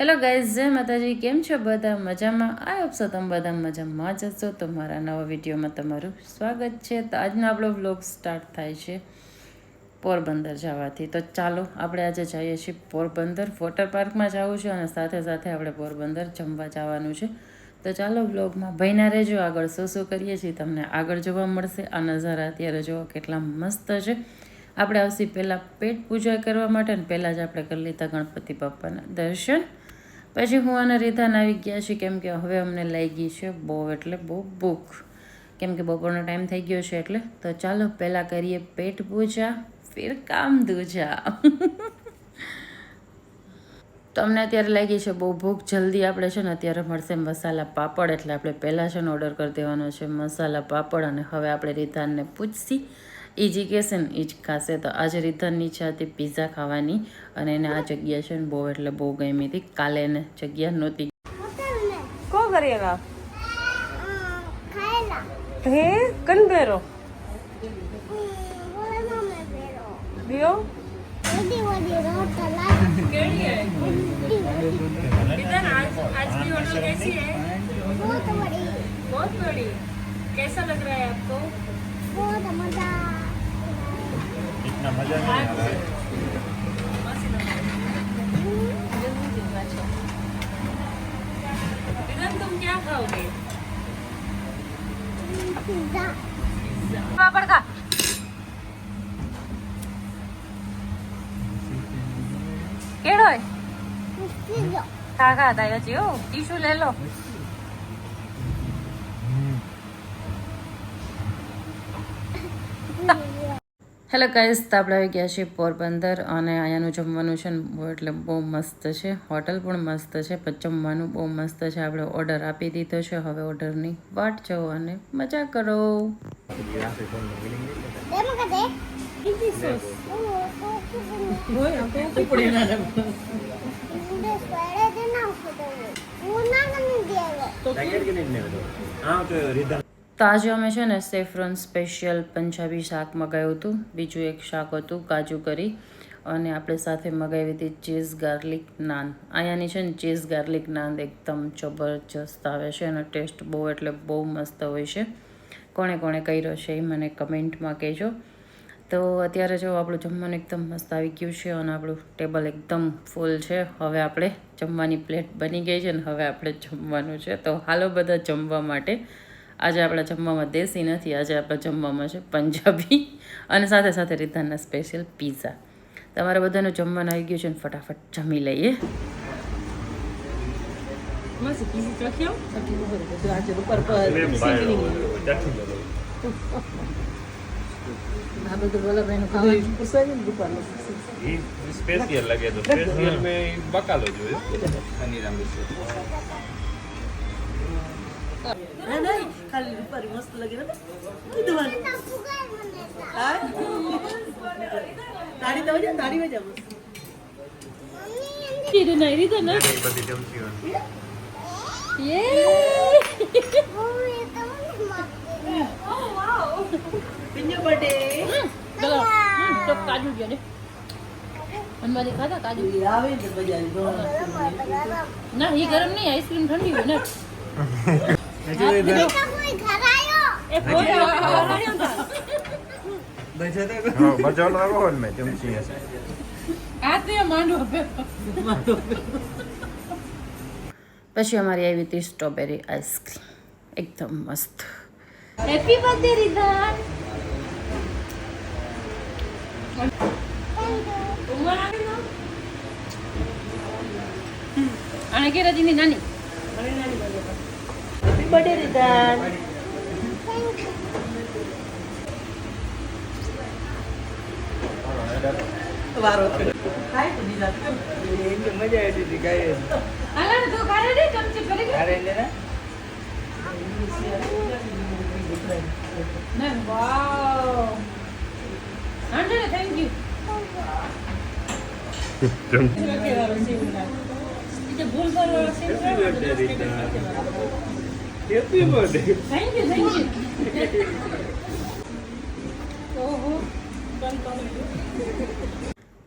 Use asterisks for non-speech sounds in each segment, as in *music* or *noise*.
Hello guys, જય માતાજી. કેમ છો બધા? મજામાં? આ આપશો તમે બધા મજામાં જ હશો. તો મારા નવા વિડીયોમાં તમારું સ્વાગત છે. તો આજનો આપણો વ્લોગ સ્ટાર્ટ થાય છે પોરબંદર જવાથી. તો ચાલો, આપણે આજે જઈએ છીએ પોરબંદર વોટર પાર્કમાં જવું છે અને સાથે સાથે આપણે પોરબંદર જમવા જવાનું છે. તો ચાલો વ્લોગમાં ભયના રહેજો. આગળ શું શું કરીએ છીએ તમને આગળ જોવા મળશે. આ નજારા અત્યારે જો કેટલા મસ્ત છે. આપણે આવશે પહેલાં પેટ પૂજા કરવા માટે અને પહેલાં જ આપણે કરી લીધા ગણપતિ બાપાના દર્શન. પછી હું અને રીધાન આવી ગયા છીએ કેમ કે હવે અમને લાગી છે બહુ એટલે બહુ ભૂખ. કેમ કે બપોરનો ટાઈમ થઈ ગયો છે એટલે. તો ચાલો પહેલાં કરીએ પેટ પૂજા, ફિર કામ દૂજા *laughs* તો અમને અત્યારે લાગી છે બહુ ભૂખ. જલ્દી આપણે છે ને અત્યારે મળશે મસાલા પાપડ એટલે આપણે પહેલાં છે ને ઓર્ડર કરી દેવાનો છે મસાલા પાપડ અને હવે આપણે રીધાનને પૂછશી એ જે કહેશે ને એ જ ખાશે તો આજે રીધાનની ઈચ્છા હતી પીઝા ખાવાની અને એને આ જગ્યા છે ને બહુ એટલે બહુ ગમી હતી કાલે એને જગ્યા નહોતી को करेगा खाएला हे कन बेरो बोले मम्मी बेरो दियो बड़ी बड़ी रोट लाई केड़ी है बड़ी इधर आज आज की ऑर्डर कैसी है बहुत बड़ी बहुत बड़ी कैसा लग रहा है आपको बहुत मजा ના મજા નહીં આવે પાપડ ખા કેળો ખા ખા તારા જેવો ટીશું લઈ લો હેલો ગાઈઝ તો આપણે આવી ગયા છીએ પોરબંદર અને અહીંયાનું જમવાનું છે ને એટલે બહુ મસ્ત છે. હોટલ પણ મસ્ત છે પણ જમવાનું બહુ મસ્ત છે. આપણે ઓર્ડર આપી દીધો છે હવે ઓર્ડરની વાટ જુઓ અને મજા કરો. તો આજે અમે છે ને સેફ્રોન સ્પેશિયલ પંજાબી શાક મગાવ્યું હતું. બીજું એક શાક હતું, કાજુ કરી. અને આપણે સાથે મગાવી હતી ચીઝ ગાર્લિક નાન. અહીંયાની છે ને ચીઝ ગાર્લિક નાન એકદમ જબરજસ્ત આવે છે અને ટેસ્ટ બહુ એટલે બહુ મસ્ત હોય છે. કોણે કોણે કર્યો છે એ મને કમેન્ટમાં કહેજો. તો અત્યારે જો આપણું જમવાનું એકદમ મસ્ત આવી ગયું છે અને આપણું ટેબલ એકદમ ફૂલ છે. હવે આપણે જમવાની પ્લેટ બની ગઈ છે ને હવે આપણે જમવાનું છે. તો હાલો બધા જમવા માટે આજે આપણે જમવામાં દેશી નથી આજે આપણે જમવામાં છે પંજાબી. અને સાથે સાથે રીધાના સ્પેશિયલ પીઝા તમારે બધાનું જમવાનું આવી ગયું છે ને ફટાફટ જમી લઈએ. સ્પેશિયલ લાગે તો સ્પેશિયલ મેં બકાલો જોયો. અનિરામ વિશે ના ના ખાલી રૂપારી મસ્ત લાગે ને. કીધવાનું હા? તાળી તો જા તાળી વજા એ ગરમ નહીં આઈસ્ક્રીમ ઠંડી હોય ને. પછી અમારી આવી હતી સ્ટ્રોબેરી આઈસ્ક્રીમ એકદમ મસ્ત. હેપી બર્થડે રીધા અને કે રજીની નાની નાની. હેપી બર્થડે રીધા વારો ખાય મજા આવી હતી ગાય હાલા તો ખારે દે ચમચી કરી અરે એને ના? વાવ. આંટે થેન્ક યુ ભૂલ કરો happy birthday thank you thank you ઓહો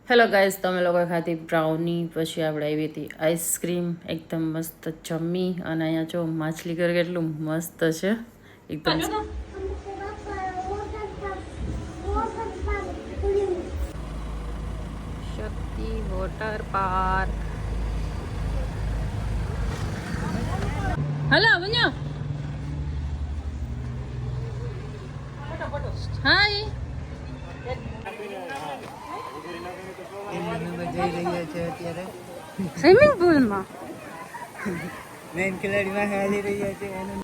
હેલો ગાઈઝ તમે લોકો ખાધી બ્રાઉની પછી આપણે આવી હતી આઈસ્ક્રીમ એકદમ મસ્ત જમી અને અહીંયા જો માછલી ઘર કેટલું મસ્ત છે. એકદમ શક્તિ વોટર પાર્ક. હલો વન્યો હાય જઈ રહ્યા છે અત્યારે સ્વિમિંગ પુલમાં મેઇન ખેલાડીમાં હાલી રહ્યા છે એનું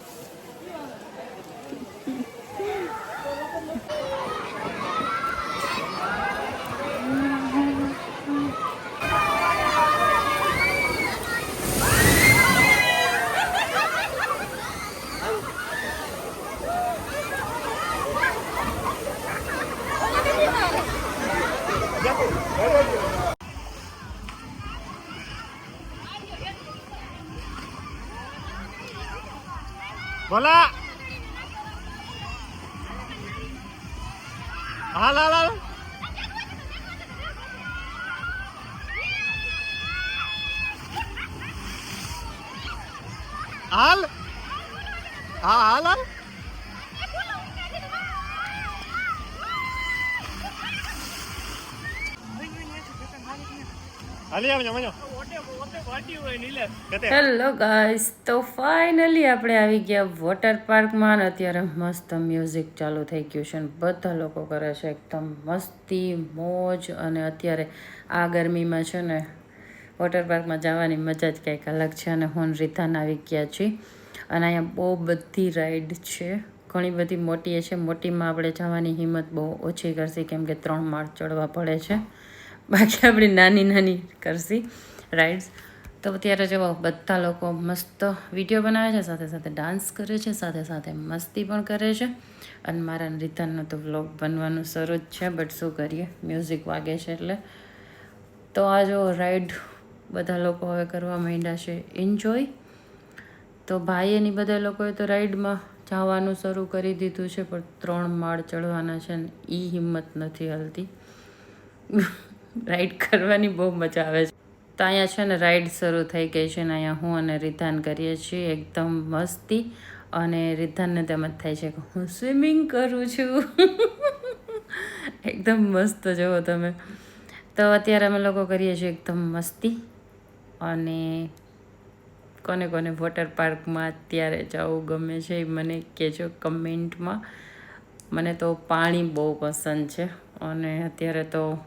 હાલ? હા, હાલ હાલ. હાલી ગાઈસ તો ફાઇનલી આપણે આવી ગયા વોટર પાર્કમાં અત્યારે મસ્ત મ્યુઝિક ચાલુ થઈ ગયું છે અને બધા લોકો કરે છે એકદમ મસ્તી, મોજ અને અત્યારે આ ગરમીમાં છે ને વોટર પાર્કમાં જવાની મજા જ કંઈક અલગ છે અને હું રીધાન આવી ગયા છીએ. અને અહીંયા બહુ બધી રાઈડ છે. ઘણી બધી મોટી છે. મોટીમાં આપણે જવાની હિંમત બહુ ઓછી કરશે, કેમ કે ત્રણ માળ ચડવા પડે છે. બાકી આપણી નાની નાની કરશી રાઈડ્સ. તો અત્યારે જો બધા લોકો મસ્ત વીડિયો બનાવે છે, સાથે સાથે ડાન્સ કરે છે, સાથે સાથે મસ્તી પણ કરે છે. અને મારા રીતાનો તો વ્લોગ બનવાનું શરૂ જ છે, બટ શું કરીએ? મ્યુઝિક વાગે છે એટલે. તો આ જો રાઈડ બધા લોકો હવે કરવા માંડ્યા છે. એન્જોય તો ભાઈ એની બધા લોકોએ તો રાઈડમાં જવાનું શરૂ કરી દીધું છે, પણ ત્રણ માળ ચડવાના છે ને એ હિંમત નથી હાલતી. રાઈડ કરવાની બહુ મજા આવે છે. તો અહીંયા છે ને રાઈડ શરૂ થઈ ગઈ છે ને અહીંયા હું અને રિધાન કરીએ છીએ એકદમ મસ્તી અને રિધાનને તેમ જ થાય છે કે હું સ્વિમિંગ કરું છું. એકદમ મસ્ત જુઓ તમે. તો અત્યારે અમે લોકો કરીએ છીએ એકદમ મસ્તી. અને કોને કોને વોટર પાર્કમાં અત્યારે જવું ગમે છે એ મને કહેજો કમેન્ટમાં. મને તો પાણી બહુ પસંદ છે અને અત્યારે તો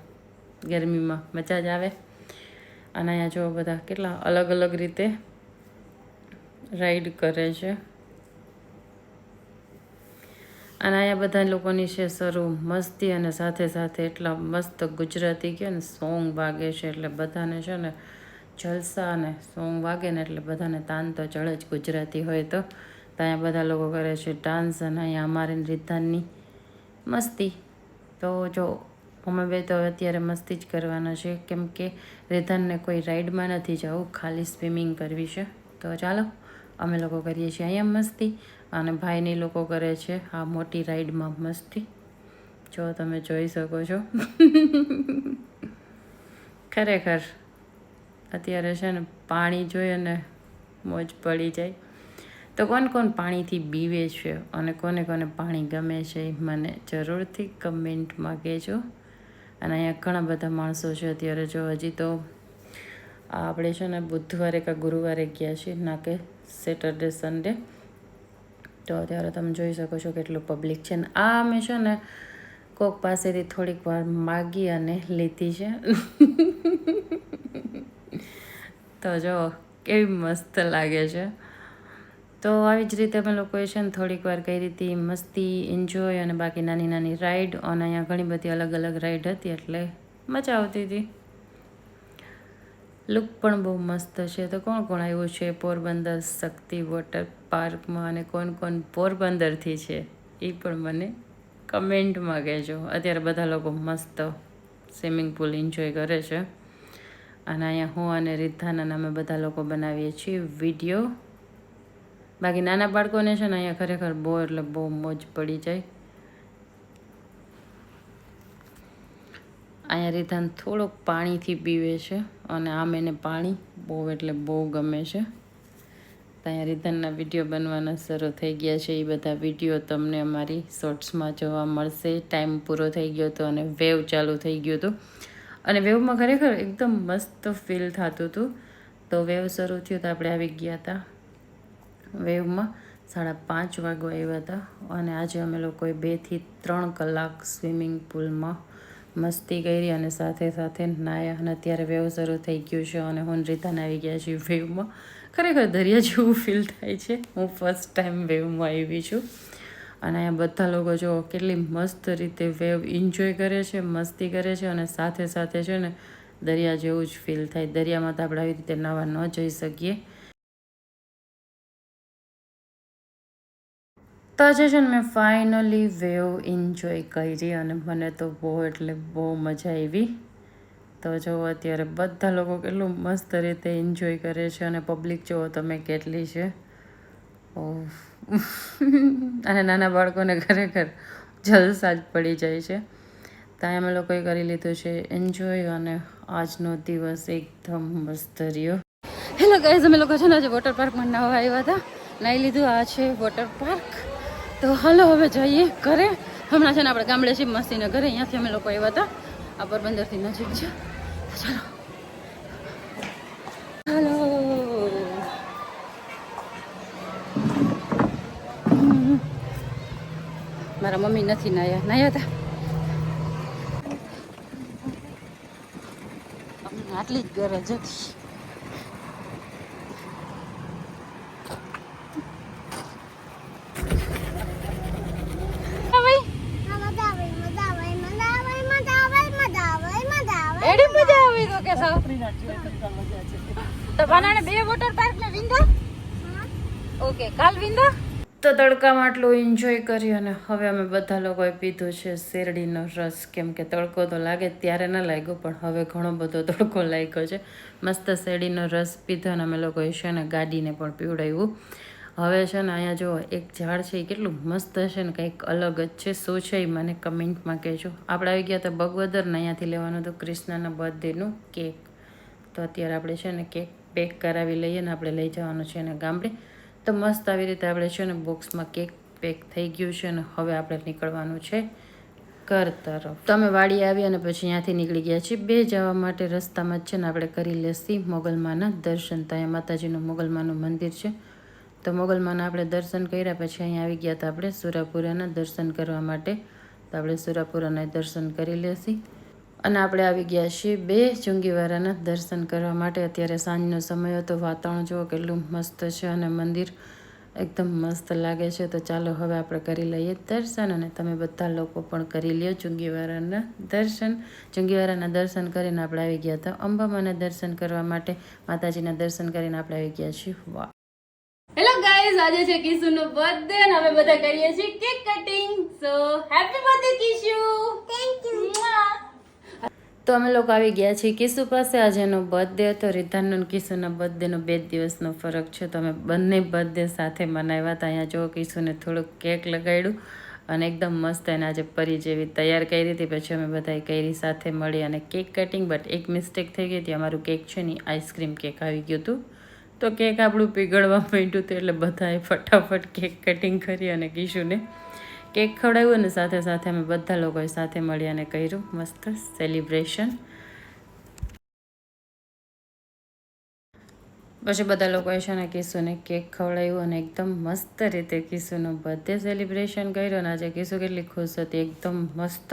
ગરમીમાં મજા જ આવે. અને અહીંયા જો બધા કેટલા અલગ અલગ રીતે રાઈડ કરે છે. અને અહીંયા બધા લોકોની છે શરૂ મસ્તી અને સાથે સાથે એટલા મસ્ત ગુજરાતી કે સોંગ વાગે છે એટલે બધાને છે ને જલસા અને સોંગ વાગે ને એટલે બધાને તાન તો ચડે જ ગુજરાતી હોય તો. ત્યાં બધા લોકો કરે છે ડાન્સ અને અહીંયા અમારી રીધાનની મસ્તી. તો જો અમે બે તો અત્યારે મસ્તી જ કરવાના છે કેમ કે રીધાનને કોઈ રાઈડમાં નથી જવું, ખાલી સ્વિમિંગ કરવી છે. તો ચાલો, અમે લોકો કરીએ છીએ અહીંયા મસ્તી અને ભાઈની લોકો કરે છે આ મોટી રાઈડમાં મસ્તી. જો તમે જોઈ શકો છો. *laughs* ખરેખર. અત્યારે છે ને પાણી જોઈ અને મોજ પડી જાય. તો કોણ કોણ પાણીથી બીવે છે અને કોને કોને પાણી ગમે છે મને જરૂરથી કમેન્ટમાં કહેજો. અને અહીંયા ઘણા બધા માણસો છે અત્યારે જો હજી તો આપણે છે ને બુધવારે કે ગુરુવારે ગયા છીએ ના કે સેટરડે, સન્ડે. તો અત્યારે તમે જોઈ શકો છો કેટલું પબ્લિક છે ને આ અમે છે ને કોક પાસેથી થોડીક વાર માગી અને લીધી છે. તો જો કેવી મસ્ત લાગે છે. તો આવી જ રીતે અમે લોકોએ છે ને થોડીક વાર કરી હતી મસ્તી એન્જોય અને બાકી નાની નાની રાઈડ અને અહીંયા ઘણી બધી અલગ અલગ રાઈડ હતી એટલે મજા આવતી હતી. લુક પણ બહુ મસ્ત છે. તો કોણ કોણ આવ્યું છે? પોરબંદર શક્તિ વોટર પાર્કમાં અને કોણ કોણ પોરબંદરથી છે? એ પણ મને કમેન્ટમાં કહેજો. અત્યારે બધા લોકો મસ્ત સ્વિમિંગ પુલ એન્જોય કરે છે. અને અહીંયા હું અને રિદ્ધાના અમે બધા લોકો બનાવીએ છીએ વીડિયો. બાકી નાના બાળકોને છે ને અહીંયા ખરેખર બહુ એટલે બહુ મોજ પડી જાય. અહીંયા રીધાન થોડોક પાણીથી પીવે છે અને આમ એને પાણી બહુ એટલે બહુ ગમે છે. તો અહીંયા રીધાનના વીડિયો બનવાના શરૂ થઈ ગયા છે. એ બધા વીડિયો તમને અમારી શોર્ટ્સમાં જોવા મળશે. ટાઈમ પૂરો થઈ ગયો હતો અને વેવ ચાલુ થઈ ગયું હતું. અને વેવમાં ખરેખર એકદમ મસ્ત ફીલ થતું હતું તો વેવ શરૂ થયું તો આપણે આવી ગયા હતા વેવમાં સાડા પાંચ વાગવા આવ્યા હતા અને આજે અમે લોકોએ બેથી ત્રણ કલાક સ્વિમિંગ પુલમાં મસ્તી કરી અને સાથે સાથે નાયા. અને અત્યારે વેવ શરૂ થઈ ગયું છે અને હું રીતાને આવી ગયા છીએ વેવમાં ખરેખર દરિયા જેવું ફીલ થાય છે. હું ફર્સ્ટ ટાઈમ વેવમાં આવી છું. અને અહીંયા બધા લોકો જો કેટલી મસ્ત રીતે વેવ એન્જોય કરે છે, મસ્તી કરે છે અને સાથે સાથે છે ને દરિયા જેવું જ ફીલ થાય. દરિયામાં તો આપણે આવી રીતે નાવા ન જઈ શકીએ. તો આજે છે ને મેં ફાઇનલી વેવ એન્જોય કરી અને મને તો બહુ એટલે બહુ મજા આવી. તો જો અત્યારે બધા લોકો કેટલું મસ્ત રીતે એન્જોય કરે છે અને પબ્લિક જુઓ તમે કેટલી છે. અને નાના બાળકોને ખરેખર જલસા જ પડી જાય છે. ત્યાં અમે લોકોએ કરી લીધું છે. એન્જોય અને આજનો દિવસ એકદમ મસ્ત રહ્યો. હેલો ગાઈઝ અમે લોકો છે ને આજે વોટર પાર્કમાં નવા આવ્યા હતા. નાહી લીધું, આ છે વોટર પાર્ક તો હાલો હવે જઈએ ઘરે. હમણાં છે ને આપણે ગામડે છીએ મસ્તીને ઘરે, અહીંયાથી અમે લોકો આવ્યા હતા. આ પોરબંદરથી નજીક છે. ચાલો હાલો હમ. મારા મમ્મી નથી નાયા. નાયા હતા આટલી જ ગરજ હતી તો બનાને બે વિંધા ઓકે, કાલ વિંદા તો તડકામાં આટલું એન્જોય કર્યું અને હવે અમે બધા લોકોએ પીધું છે શેરડીનો રસ. કેમ કે તડકો તો લાગે ત્યારે ન લાગ્યો, પણ હવે ઘણો બધો તડકો લાગ્યો છે. મસ્ત શેરડીનો રસ પીધો અને અમે લોકોએ છે ને ગાડીને પણ પીવડાવ્યું. હવે છે ને અહીંયા જો એક ઝાડ છે, એ કેટલું મસ્ત હશે ને, કંઈક અલગ જ છે. શું છે એ મને કમેન્ટમાં કહેજો. આપણે આવી ગયા તો બગવદર ને અહીંયાથી લેવાનું હતું કૃષ્ણના બર્થડેનું કેક. તો અત્યારે આપણે છે ને કેક પેક કરાવી લઈએ ને, આપણે લઈ જવાનું છે ને ગામડે. તો મસ્ત આવી રીતે આપણે છે ને બોક્સમાં કેક પેક થઈ ગયું છે ને હવે આપણે નીકળવાનું છે ઘર તરફ. તમે વાડી આવી અને પછી અહીંયાથી નીકળી ગયા છીએ. બે જવા માટે રસ્તામાં જ છે ને આપણે કરી લેસી મોગલમાના દર્શન. ત્યાં માતાજીનું મોગલમાનું મંદિર છે. તો મોગલમાના આપણે દર્શન કર્યા પછી અહીંયા આવી ગયા હતા આપણે સુરાપુરાના દર્શન કરવા માટે. તો આપણે સુરાપુરાના દર્શન કરી લેસી અને આપણે આવી ગયા છીએ બે ચુંગીવારાના દર્શન કરવા માટે. અત્યારે સાંજનો સમય હતો વાતાવરણ જુઓ કેટલું મસ્ત છે અને મંદિર એકદમ મસ્ત લાગે છે. તો ચાલો હવે આપણે કરી લઈએ દર્શન અને તમે બધા લોકો પણ કરી લ્યો ચુંગીવારાના દર્શન. ચુંગીવારાના દર્શન કરીને આપણે આવી ગયા હતા અંબામાના દર્શન કરવા માટે. માતાજીના દર્શન કરીને આપણે આવી ગયા છીએ. વાહ. હેલો ગાઈઝ આજે છે કિશુનો બર્થડે અને અમે બધા કરીએ છીએ cake cutting so happy birthday Kishu thank you તો અમે લોકો આવી ગયા છીએ કિશુ પાસે. આજે એનો બર્થડે હતો. રિધાનનો કિસુના બર્થડેનો બે દિવસનો ફરક છે. તો અમે બંને બર્થડે સાથે મનાવ્યા હતા. અહીંયા જો કિશુને થોડુંક કેક લગાડ્યું અને એકદમ મસ્ત એને આજે પરી જેવી તૈયાર કરી હતી. પછી અમે બધાએ કરી સાથે મળી અને કેક કટિંગ બટ એક મિસ્ટેક થઈ ગઈ હતી. અમારું કેક છે ને આઈસ્ક્રીમ કેક આવી ગયું હતું. તો કેક આપણું પીગળવા માંડ્યું હતું એટલે બધાએ ફટાફટ કેક કટિંગ કરી અને કિશુને કેક ખવડાવ્યું અને સાથે સાથે અમે બધા લોકોએ સાથે મળી અને કર્યું મસ્ત સેલિબ્રેશન પછી બધા લોકોએ છે ને કિસુને કેક ખવડાવ્યું અને એકદમ મસ્ત રીતે કિશુનો બધે સેલિબ્રેશન કર્યું અને આજે કિસુ કેટલી ખુશ હતી, એકદમ મસ્ત.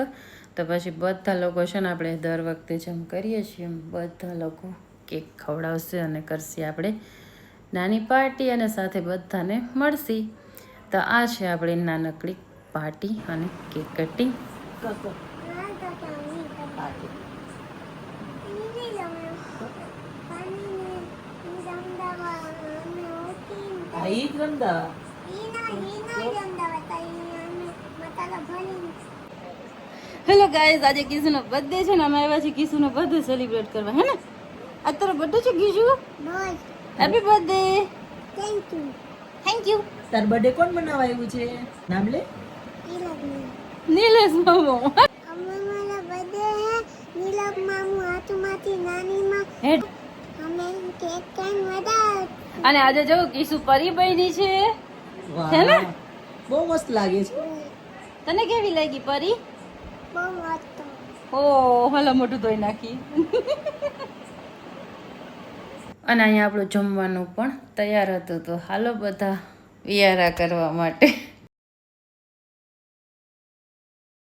તો પછી બધા લોકો છે ને આપણે દર વખતે જેમ કરીએ છીએ બધા લોકો કેક ખવડાવશે અને કરશે આપણે નાની પાર્ટી અને સાથે બધાને મળશે. તો આ છે આપણી નાનકડી પાર્ટી અને કેક કટિંગ. ભરીને હેલો ગાઈઝ આજે કિશુનો બર્થડે છે ને અમે આવ્યા છીએ કિશુનો બર્થડે સેલિબ્રેટ કરવા હે ને? આજ તારો બર્થડે છે Kishu happy birthday thank you thank you તાર બર્થડે કોણ બનાવવા આવ્યું છે? નામ લે. નીલેશ મામો. અમે મારા બર્થડે હે મામું હાથમાંથી નાનીમાં. હેડ અમે કેક કાંઈ વધારે અને આજે જો કિસુ પરી બની છે. હે ને? બહુ મસ્ત લાગે છે. તને કેવી લાગી પરી? બહુ મસ્ત. ઓ હલો મોટું ધોઈ નાખી. અને અહીંયા આપણું જમવાનું પણ તૈયાર હતું તો હાલો બધા વિયારા કરવા માટે.